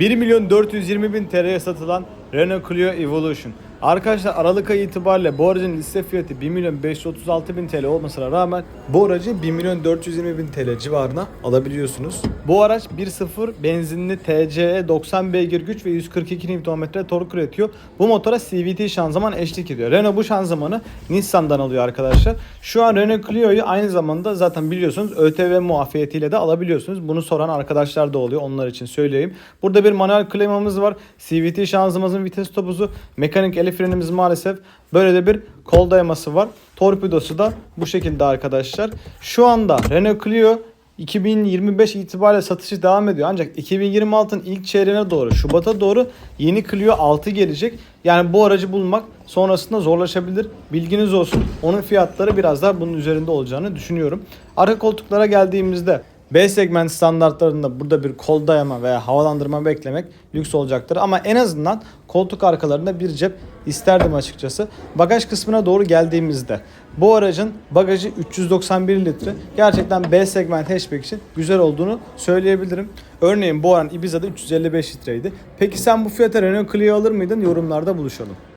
1 milyon 420 bin TL'ye satılan Renault Clio Evolution. Arkadaşlar Aralık ayı itibariyle bu aracın liste fiyatı 1 milyon 536 bin TL olmasına rağmen bu aracı 1 milyon 420 bin TL civarına alabiliyorsunuz. Bu araç 1.0 benzinli TCE 90 beygir güç ve 142 Nm tork üretiyor. Bu motora CVT şanzıman eşlik ediyor. Renault bu şanzımanı Nissan'dan alıyor arkadaşlar. Şu an Renault Clio'yu aynı zamanda zaten biliyorsunuz ÖTV muafiyetiyle de alabiliyorsunuz. Bunu soran arkadaşlar da oluyor. Onlar için söyleyeyim. Burada bir manuel klimamız var. CVT şanzımanın vites topuzu, mekanik el frenimiz maalesef. Böyle de bir kol dayaması var. Torpidosu da bu şekilde arkadaşlar. Şu anda Renault Clio 2025 itibariyle satışı devam ediyor. Ancak 2026'ın ilk çeyreğine doğru, Şubat'a doğru yeni Clio 6 gelecek. Yani bu aracı bulmak sonrasında zorlaşabilir. Bilginiz olsun. Onun fiyatları biraz daha bunun üzerinde olacağını düşünüyorum. Arka koltuklara geldiğimizde B segment standartlarında burada bir kol dayama veya havalandırma beklemek lüks olacaktır. Ama en azından koltuk arkalarında bir cep isterdim açıkçası. Bagaj kısmına doğru geldiğimizde bu aracın bagajı 391 litre. Gerçekten B segment hatchback için güzel olduğunu söyleyebilirim. Örneğin bu aran Ibiza'da 355 litreydi. Peki sen bu fiyata Renault Clio alır mıydın? Yorumlarda buluşalım.